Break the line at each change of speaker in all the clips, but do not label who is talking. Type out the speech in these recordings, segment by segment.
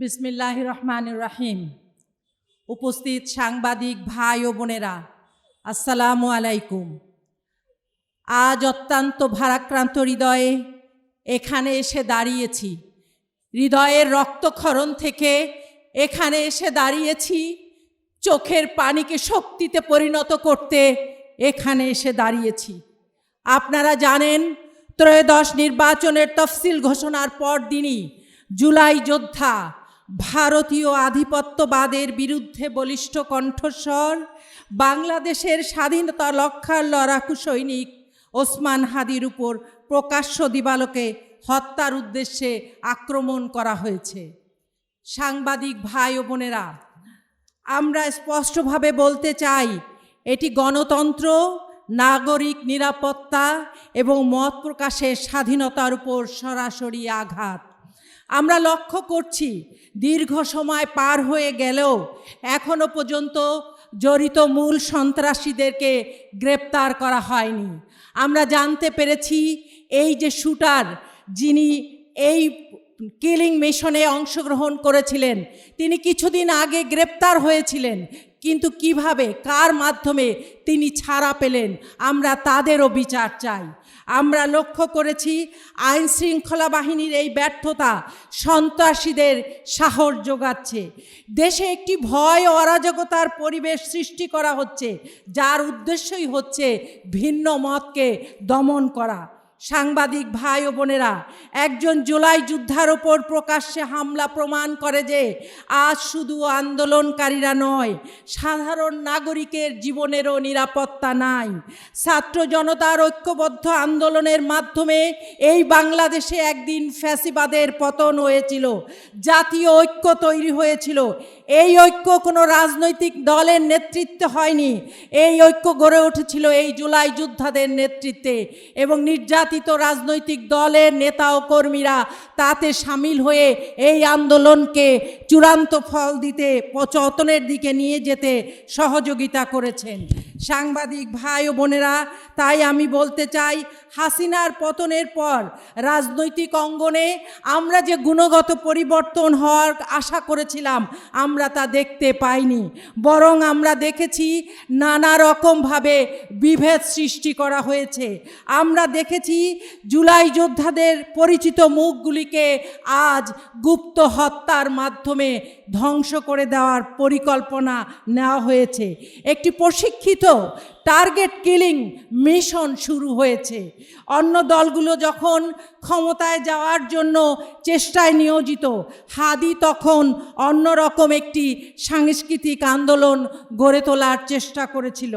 বিসমিল্লাহ রহমান রাহিম উপস্থিত সাংবাদিক ভাই ও বোনেরা, আসসালামু আলাইকুম। আজ অত্যন্ত ভারাক্রান্ত হৃদয়ে এখানে এসে দাঁড়িয়েছি। হৃদয়ের রক্তক্ষরণ থেকে এখানে এসে দাঁড়িয়েছি, চোখের পানিকে শক্তিতে পরিণত করতে এখানে এসে দাঁড়িয়েছি। আপনারা জানেন, ত্রয়োদশ নির্বাচনের তফসিল ঘোষণার পর দিনই জুলাই যোদ্ধা ভারতীয় আধিপত্যবাদের বিরুদ্ধে বলিষ্ঠ কণ্ঠস্বর, বাংলাদেশের স্বাধীনতা রক্ষার লড়াকু সৈনিক ওসমান হাদির উপর প্রকাশ্য দিবালোকে হত্যার উদ্দেশ্যে আক্রমণ করা হয়েছে। সাংবাদিক ভাই ও বোনেরা, আমরা স্পষ্টভাবে বলতে চাই, এটি গণতন্ত্র, নাগরিক নিরাপত্তা এবং মত প্রকাশের স্বাধীনতার উপর সরাসরি আঘাত। আমরা লক্ষ্য করছি দীর্ঘ সময় পার হয়ে গেলেও এখনও পর্যন্ত জড়িত মূল সন্ত্রাসীদেরকে গ্রেপ্তার করা হয়নি। আমরা জানতে পেরেছি এই যে শুটার, যিনি এই কিলিং মিশনে অংশগ্রহণ করেছিলেন, তিনি কিছুদিন আগে গ্রেপ্তার হয়েছিলেন। কিন্তু কীভাবে, কার মাধ্যমে তিনি ছাড়া পেলেন, আমরা তাদেরও বিচার চাই। আমরা লক্ষ্য করেছি আইন শৃঙ্খলা বাহিনীর এই ব্যর্থতা সন্ত্রাসীদের সাহস যোগাচ্ছে। দেশে একটি ভয় ও অরাজকতার পরিবেশ সৃষ্টি করা হচ্ছে, যার উদ্দেশ্যই হচ্ছে ভিন্ন মতকে দমন করা। সাংবাদিক ভাই ও বোনেরা, একজন জুলাই যোদ্ধার ওপর প্রকাশ্যে হামলা প্রমাণ করে যে আজ শুধু আন্দোলনকারীরা নয়, সাধারণ নাগরিকের জীবনেরও নিরাপত্তা নাই। ছাত্র জনতার ঐক্যবদ্ধ আন্দোলনের মাধ্যমে এই বাংলাদেশে একদিন ফ্যাসিবাদের পতন হয়েছিল, জাতীয় ঐক্য তৈরি হয়েছিল এই ঐক্য কোনো রাজনৈতিক দলের নেতৃত্বে হয়নি। এই ঐক্য গড়ে উঠেছিল এই জুলাই যোদ্ধাদের নেতৃত্বে এবং নির্যাতিত রাজনৈতিক দলের নেতা ও কর্মীরা তাতে সামিল হয়ে এই আন্দোলনকে চূড়ান্ত ফল দিতে পচতনের দিকে নিয়ে যেতে সহযোগিতা করেছেন। সাংবাদিক ভাই ও বোনেরা, তাই আমি বলতে চাই, হাসিনার পতনের পর রাজনৈতিক অঙ্গনে আমরা যে গুণগত পরিবর্তন হওয়ার আশা করেছিলাম, আমরা তা দেখতে পাইনি। বরং আমরা দেখেছি নানা রকমভাবে বিভেদ সৃষ্টি করা হয়েছে। আমরা দেখেছি জুলাই যোদ্ধাদের পরিচিত মুখগুলিকে আজ গুপ্ত হত্যার মাধ্যমে ধ্বংস করে দেওয়ার পরিকল্পনা নেওয়া হয়েছে। একটি প্রশিক্ষিত টার্গেট কিলিং মিশন শুরু হয়েছে। অন্য দলগুলো যখন ক্ষমতায় যাওয়ার জন্য চেষ্টায় নিয়োজিত। হাদি তখন অন্যরকম একটি সাংস্কৃতিক আন্দোলন গড়ে তোলার চেষ্টা করেছিল।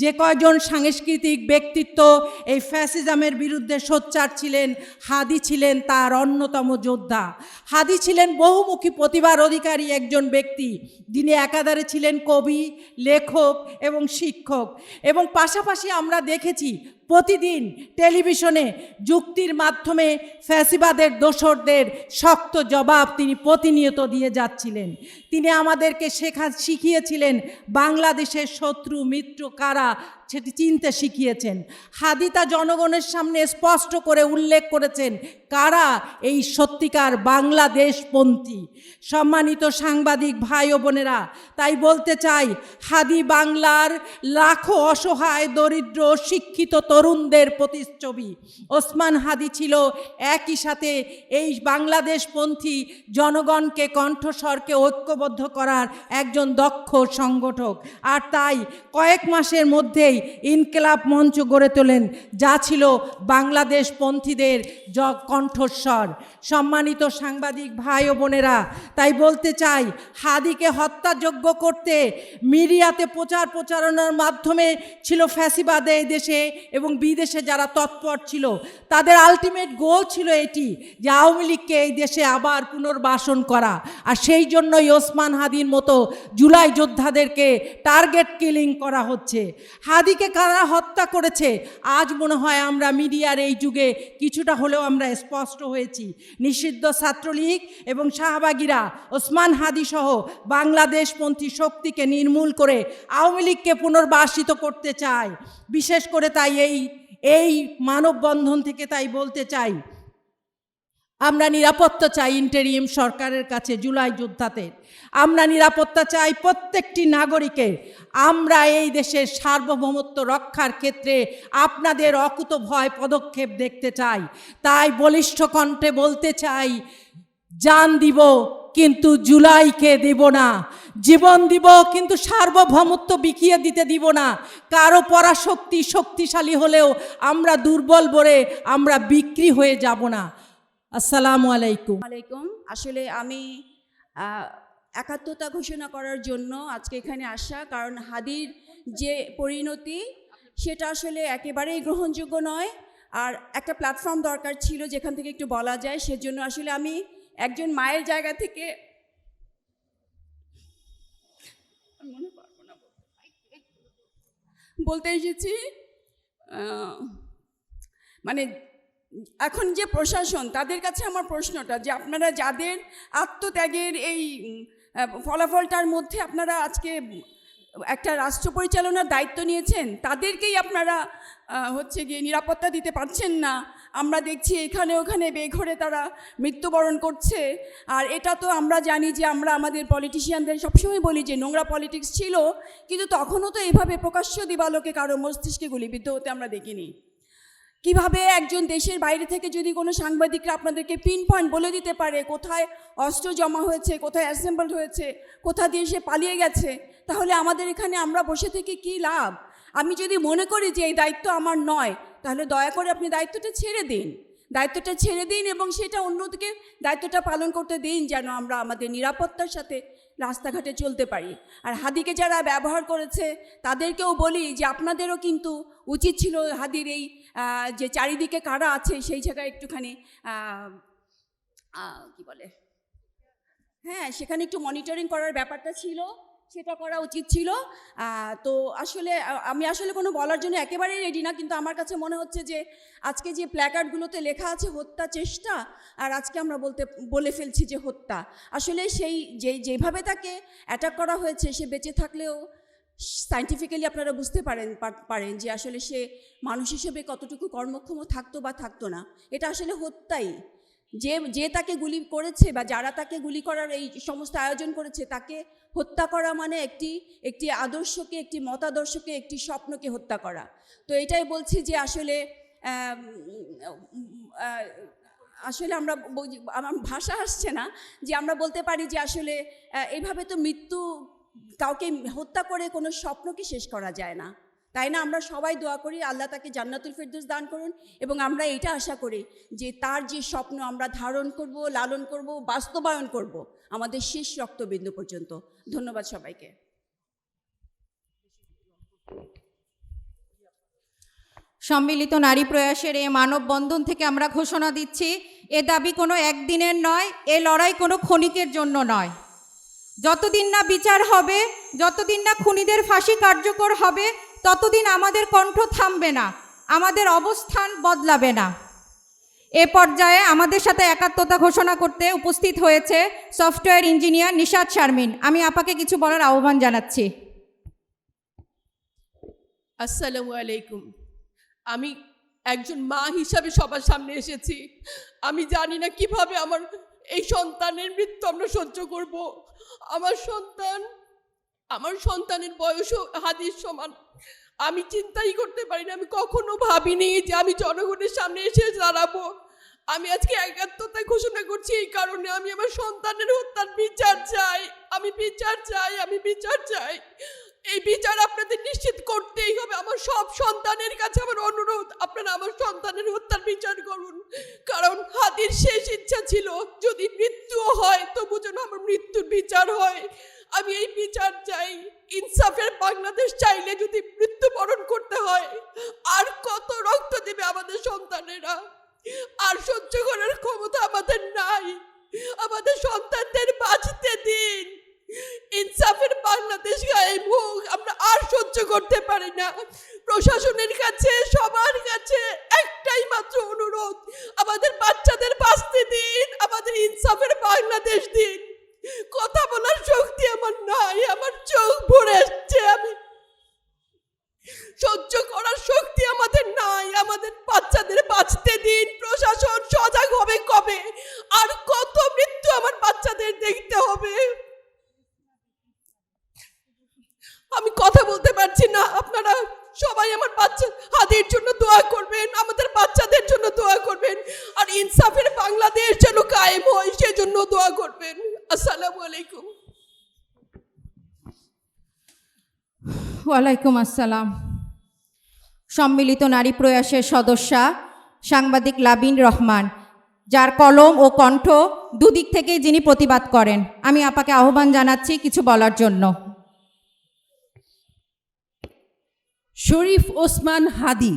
যে কয়জন সাংস্কৃতিক ব্যক্তিত্ব এই ফ্যাসিজমের বিরুদ্ধে সোচ্চার ছিলেন, হাদি ছিলেন তার অন্যতম যোদ্ধা। হাদি ছিলেন বহুমুখী প্রতিভার অধিকারী একজন ব্যক্তি। যিনি একাধারে ছিলেন কবি, লেখক এবং শিক্ষক। এবং পাশাপাশি আমরা দেখেছি প্রতিদিন টেলিভিশনে যুক্তির মাধ্যমে ফ্যাসিবাদের দোসরদের শক্ত জবাব তিনি প্রতিনিয়ত দিয়ে যাচ্ছিলেন। তিনি আমাদেরকে শেখা শিখিয়েছিলেন, বাংলাদেশের শত্রু, মিত্র কারা সেটি চিনতে শিখিয়েছেন। হাদিতা জনগণের সামনে স্পষ্ট করে উল্লেখ করেছেন, কারা এই সত্যিকার বাংলাদেশপন্থী? সম্মানিত সাংবাদিক ভাই ও বোনেরা, তাই বলতে চাই, হাদি বাংলার লাখো অসহায়, দরিদ্র, শিক্ষিত তরুণদের প্রতিচ্ছবি। ওসমান হাদি ছিল একই সাথে এই বাংলাদেশপন্থী জনগণকে, কণ্ঠস্বরকে ঐক্যবদ্ধ করার একজন দক্ষ সংগঠক। আর তাই কয়েক মাসের মধ্যেই ইনকেলাব মঞ্চ গড়ে তোলেন, যা ছিল বাংলাদেশপন্থীদের জ, কণ্ঠস্বর। সম্মানিত সাংবাদিক ভাই ও বোনেরা, তাই বলতে চাই, হাদিকে হত্যাযোগ্য করতে মিডিয়াতে প্রচার প্রচারণার মাধ্যমে ছিল ফ্যাসিবাদে এই দেশে এবং বিদেশে যারা তৎপর ছিল, তাদের আলটিমেট গোল ছিল এটি, যে আওয়ামী লীগকে এই দেশে আবার পুনর্বাসন করা। আর সেই জন্যই ওসমান হাদির মতো জুলাই যোদ্ধাদেরকে টার্গেট কিলিং করা হচ্ছে। হাদিকে কারা হত্যা করেছে? আজ মনে হয় আমরা মিডিয়ার এই যুগে কিছুটা হলেও আমরা স্পষ্ট হয়েছি। নিষিদ্ধ ছাত্রলীগ এবং শাহবাগীরা ওসমান হাদি সহ বাংলাদেশপন্থী শক্তিকে নির্মূল করে আওয়ামী লীগকে পুনর্বাসিত করতে চায়। বিশেষ করে তাই এই এই মানববন্ধন থেকে তাই বলতে চাই। আমরা নিরাপত্তা চাই ইন্টেরিয়াম সরকারের কাছে জুলাই যোদ্ধাদের আমরা নিরাপত্তা চাই প্রত্যেকটি নাগরিকের। আমরা এই দেশের সার্বভৌমত্ব রক্ষার ক্ষেত্রে আপনাদের অকুত ভয় পদক্ষেপ দেখতে চাই। তাই বলিষ্ঠ কণ্ঠে বলতে চাই, জান দিব কিন্তু জুলাইকে দিব না। জীবন দিব কিন্তু সার্বভৌমত্ব বিকিয়ে দিতে দিব না। কারও পরাশক্তি শক্তিশালী হলেও আমরা দুর্বল বলে আমরা বিক্রি হয়ে যাব না। আসসালামু আলাইকুম
আলাইকুম আসলে আমি একাত্মতা ঘোষণা করার জন্য আজকে এখানে আসা, কারণ হাদির যে পরিণতি, সেটা আসলে একেবারেই গ্রহণযোগ্য নয় আর একটা প্ল্যাটফর্ম দরকার ছিল যেখান থেকে একটু বলা যায়, সেজন্য আসলে আমি একজন মায়ের জায়গা থেকে। বলতে এসেছি মানে এখন যে প্রশাসন, তাদের কাছে আমার প্রশ্নটা যে আপনারা যাদের আত্মত্যাগের এই ফলাফলটার মধ্যে আপনারা আজকে একটা রাষ্ট্র পরিচালনার দায়িত্ব নিয়েছেন, তাদেরকেই আপনারা হচ্ছে গিয়ে নিরাপত্তা দিতে পারছেন না। আমরা দেখছি এখানে ওখানে বেঘরে তারা মৃত্যুবরণ করছে। আর এটা তো আমরা জানি যে আমরা আমাদের পলিটিশিয়ানদের সবসময় বলি যে নোংরা পলিটিক্স ছিল, কিন্তু তখনও তো এইভাবে প্রকাশ্য দিবালোকে কারও মস্তিষ্কে গুলিবিদ্ধ হতে আমরা দেখিনি। কীভাবে একজন দেশের বাইরে থেকে যদি কোনো সাংবাদিকরা আপনাদেরকে পিন পয়েন্ট বলে দিতে পারে, কোথায় অস্ত্র জমা হয়েছে, কোথায় অ্যাসেম্বলড হয়েছে, কোথা দিয়ে সে পালিয়ে গেছে, তাহলে আমাদের এখানে আমরা বসে থেকে কি লাভ? আমি যদি মনে করি যে এই দায়িত্ব আমার নয়, তাহলে দয়া করে আপনি দায়িত্বটা ছেড়ে দিন। দায়িত্বটা ছেড়ে দিন এবং সেটা অন্যদিকে দায়িত্বটা পালন করতে দিন যেন আমরা আমাদের নিরাপত্তার সাথে রাস্তাঘাটে চলতে পারি। আর হাদিকে যারা ব্যবহার করেছে, তাদেরকেও বলি যে আপনাদেরও কিন্তু উচিত ছিল হাদির এই যে চারিদিকে কারা আছে সেই জায়গায় একটুখানি কি বলে? হ্যাঁ সেখানে একটু মনিটরিং করার ব্যাপারটা ছিল, সেটা করা উচিত ছিল। তো আসলে আমি আসলে কোনো বলার জন্য একেবারেই রেডি না, কিন্তু আমার কাছে মনে হচ্ছে যে আজকে যে প্ল্যাকার্ডগুলোতে লেখা আছে হত্যা চেষ্টা, আর আজকে আমরা বলতে, বলে ফেলছি যে হত্যা। আসলে সেই, যে, যেভাবে তাকে অ্যাটাক করা হয়েছে, সে বেঁচে থাকলেও সাইন্টিফিক্যালি আপনারা বুঝতে পারেন পারেন যে আসলে সে মানুষ হিসেবে কতটুকু কর্মক্ষম থাকতো বা থাকতো না। এটা আসলে হত্যাই। যে যে তাকে গুলি করেছে বা যারা তাকে গুলি করার এই সমস্ত আয়োজন করেছে, তাকে হত্যা করা মানে একটি একটি আদর্শকে, একটি মতাদর্শকে, একটি স্বপ্নকে হত্যা করা। তো এটাই বলছি যে আসলে আসলে আমরা আমার ভাষা আসছে না যে আমরা বলতে পারি যে আসলে এইভাবে তো মৃত্যু কাউকে হত্যা করে কোনো স্বপ্নকে শেষ করা যায় না। তাই না? আমরা সবাই দোয়া করি, আল্লাহ তাকে জান্নাতুল ফেরদৌস দান করুন এবং আমরা এটা আশা করি যে তার যে স্বপ্ন আমরা ধারণ করব, লালন করব, বাস্তবায়ন করব, আমাদের শেষ রক্তবিন্দু পর্যন্ত। ধন্যবাদ সবাইকে।
সম্মিলিত নারী প্রয়াসের এ মানববন্ধন থেকে আমরা ঘোষণা দিচ্ছি, এ দাবি কোনো একদিনের নয়, এ লড়াই কোনো ক্ষণিকের জন্য নয়। যতদিন না বিচার হবে, যতদিন না খুনিদের ফাঁসি কার্যকর হবে, ততদিন আমাদের কণ্ঠ থামবে না, আমাদের অবস্থান বদলাবে না। এ পর্যায়ে আমাদের সাথে একাত্মতা ঘোষণা করতে উপস্থিত হয়েছে সফটওয়্যার ইঞ্জিনিয়ার নিশাদ শারমিন। আমি আপাকে কিছু বলার আহ্বান জানাচ্ছি।
আসসালামু আলাইকুম। আমি একজন মা হিসাবে সবার সামনে এসেছি। আমি জানি না কীভাবে আমার এই সন্তানের মৃত্যু আমরা সহ্য করব। আমার সন্তান, আমার সন্তানের বয়সও হাদির সমান। আমি চিন্তাই করতে পারি না, আমি কখনো ভাবিনি যে আমি জনগণের সামনে এসে দাঁড়াবো। আমি আজকে একাত্মতা ঘোষণা করছি, এই কারণে আমি আমার সন্তানের হত্যার বিচার চাই। আমি বিচার চাই, আমি বিচার চাই। এই বিচার আপনাদের নিশ্চিত করতেই হবে। আমার সব সন্তানের কাছে আমার অনুরোধ, আপনারা আমার সন্তানের হত্যার বিচার করুন। কারণ হাদির শেষ ইচ্ছা ছিল, যদি মৃত্যুও হয়, তবু যেন আমার মৃত্যুর বিচার হয়। আমি এই বিচার চাই। ইনসাফের বাংলাদেশ চাইলে যদি মৃত্যুবরণ করতে হয়, আর কত রক্ত দেবে আমাদের সন্তানেরা? আর সহ্য করার ক্ষমতা আমাদের নাই। আমাদের সন্তানদের বাঁচতে দিন। ইনসাফের বাংলাদেশ গায়ে মুখ আমরা আর সহ্য করতে পারি না। প্রশাসনের কাছে, সবার কাছে একটাই মাত্র অনুরোধ, আমাদের বাচ্চাদের বাঁচতে দিন, আমাদের ইনসাফের বাংলাদেশ দিন। কথা বলার শক্তি আমার নাই। আসসালামু আলাইকুম।
ওয়ালাইকুম আসসালাম। সম্মিলিত নারী প্রয়াসের সদস্যা সাংবাদিক লাবিন রহমান যার কলম ও কণ্ঠ দুদিক থেকেই যিনি প্রতিবাদ করেন আমি আপাকে আহ্বান জানাচ্ছি কিছু বলার জন্য।
শরীফ ওসমান হাদি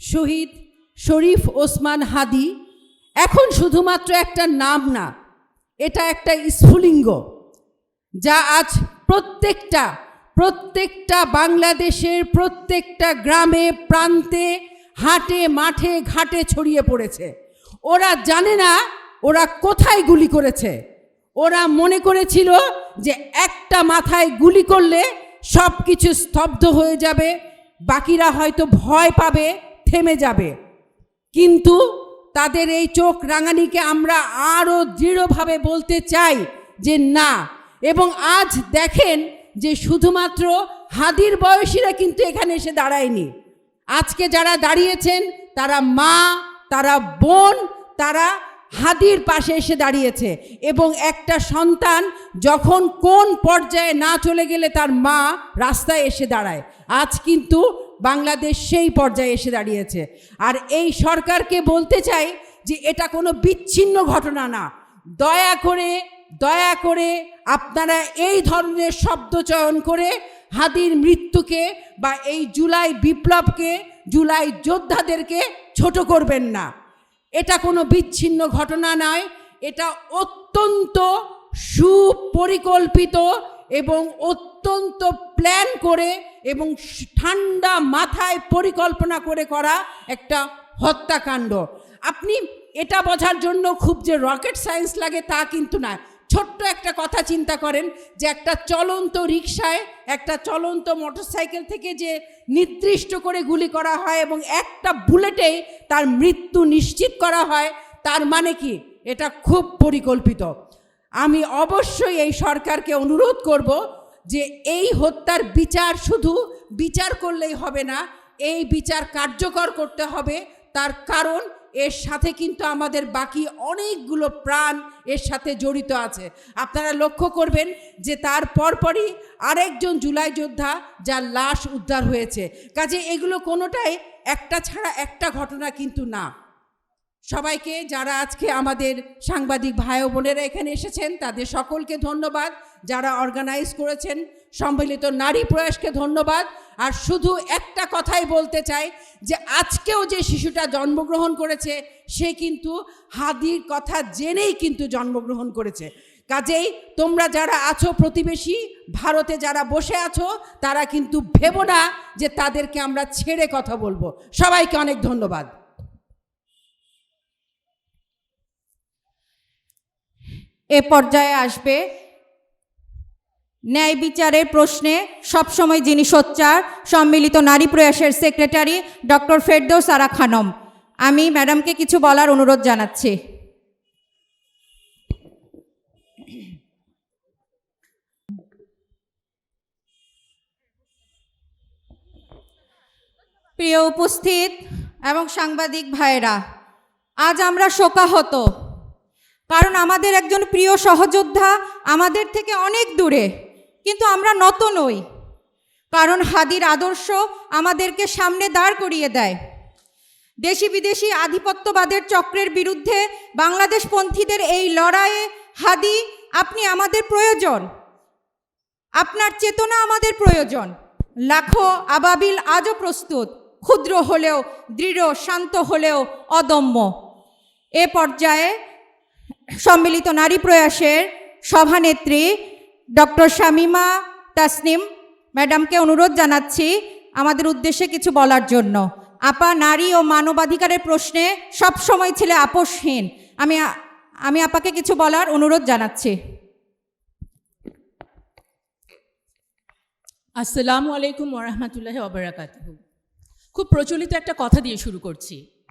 শহীদ শরীফ ওসমান হাদি এখন শুধুমাত্র একটা নাম না এটা একটা স্ফুলিঙ্গ যা আজ প্রত্যেকটা প্রত্যেকটা বাংলাদেশের প্রত্যেকটা গ্রামে, প্রান্তে, হাটে, মাঠে, ঘাটে ছড়িয়ে পড়েছে। ওরা জানে না ওরা কোথায় গুলি করেছে। ওরা মনে করেছিল যে একটা মাথায় গুলি করলে সব কিছু স্তব্ধ হয়ে যাবে, বাকিরা হয়তো ভয় পাবে, থেমে যাবে। কিন্তু তাদের এই চোখ রাঙানিকে আমরা আরও দৃঢ়ভাবে বলতে চাই যে না। এবং আজ দেখেন যে শুধুমাত্র হাদির বয়সীরা কিন্তু এখানে এসে দাঁড়ায়নি। আজকে যারা দাঁড়িয়েছেন, তারা মা, তারা বোন, তারা হাদির পাশে এসে দাঁড়িয়েছে। এবং একটা সন্তান যখন কোন পর্যায়ে না চলে গেলে তার মা রাস্তায় এসে দাঁড়ায়। আজ কিন্তু বাংলাদেশ সেই পর্যায়ে এসে দাঁড়িয়েছে। আর এই সরকারকে বলতে চাই যে এটা কোনো বিচ্ছিন্ন ঘটনা না। দয়া করে দয়া করে আপনারা এই ধরনের শব্দ চয়ন করে হাদির মৃত্যুকে বা এই জুলাই বিপ্লবকে, জুলাই যোদ্ধাদেরকে ছোট করবেন না। এটা কোনো বিচ্ছিন্ন ঘটনা নয়। এটা অত্যন্ত সুপরিকল্পিত এবং অত্যন্ত প্ল্যান করে এবং ঠান্ডা মাথায় পরিকল্পনা করে করা একটা হত্যাকাণ্ড। আপনি এটা বোঝার জন্য খুব যে রকেট সায়েন্স লাগে তা কিন্তু না। ছোট্ট একটা কথা চিন্তা করেন যে একটা চলন্ত রিক্সায় একটা চলন্ত মোটরসাইকেল থেকে যে নির্দিষ্ট করে গুলি করা হয় এবং একটা বুলেটেই তার মৃত্যু নিশ্চিত করা হয়, তার মানে কি? এটা খুব পরিকল্পিত। আমি অবশ্যই এই সরকারকে অনুরোধ করব যে এই হত্যার বিচার শুধু বিচার করলেই হবে না, এই বিচার কার্যকর করতে হবে। তার কারণ, এর সাথে কিন্তু আমাদের বাকি অনেকগুলো প্রাণ এর সাথে জড়িত আছে। আপনারা লক্ষ্য করবেন যে তার পরপরই আরেকজন জুলাই যোদ্ধা যার লাশ উদ্ধার হয়েছে। কাজে এগুলো কোনোটাই একটা ছাড়া একটা ঘটনা কিন্তু না। সবাইকে, যারা আজকে আমাদের সাংবাদিক ভাই বোনেরা এখানে এসেছেন, তাদের সকলকে ধন্যবাদ। যারা অর্গানাইজ করেছেন, সম্মিলিত নারী প্রয়াসকে ধন্যবাদ। আর শুধু একটা কথাই বলতে চাই, যে আজকেও যে শিশুটা জন্মগ্রহণ করেছে, সে কিন্তু হাদির কথা জেনেই কিন্তু জন্মগ্রহণ করেছে। কাজেই তোমরা যারা আছো প্রতিবেশী, ভারতে যারা বসে আছো, তারা কিন্তু ভেবো না যে তাদেরকে আমরা ছেড়ে কথা বলব। সবাইকে অনেক ধন্যবাদ।
এ পর্যায়ে আসবে। ন্যায় বিচারের প্রশ্নে সবসময় যিনি সোচ্চার, সম্মিলিত নারী প্রয়াসের সেক্রেটারি ডক্টর ফেরদৌস আরা খানম। আমি ম্যাডামকে কিছু বলার অনুরোধ জানাচ্ছি। প্রিয় উপস্থিত এবং সাংবাদিক ভাইরা আজ আমরা শোকাহত। কারণ আমাদের একজন প্রিয় সহযোদ্ধা আমাদের থেকে অনেক দূরে, কিন্তু আমরা নত নই। কারণ হাদির আদর্শ আমাদেরকে সামনে দাঁড় করিয়ে দেয়। দেশি বিদেশি আধিপত্যবাদের চক্রের বিরুদ্ধে বাংলাদেশপন্থীদের এই লড়াইয়ে, হাদি, আপনি আমাদের প্রয়োজন। আপনার চেতনা আমাদের প্রয়োজন। লাখো আবাবিল আজও প্রস্তুত, ক্ষুদ্র হলেও দৃঢ়, শান্ত হলেও অদম্য। এ পর্যায়ে সম্মিলিত নারী প্রয়াসের সভানেত্রী ডক্টর শামিমা তাসনিম ম্যাডামকে অনুরোধ জানাচ্ছি আমাদের উদ্দেশ্যে কিছু বলার জন্য। আপা নারী ও মানবাধিকারের প্রশ্নে সব সময় ছিলে আপোষহীন। আমি আমি আপাকে কিছু বলার অনুরোধ জানাচ্ছি।
আসসালামু আলাইকুম ওরহমতুল্লাহ ওবরাকাতুহ খুব প্রচলিত একটা কথা দিয়ে শুরু করছি।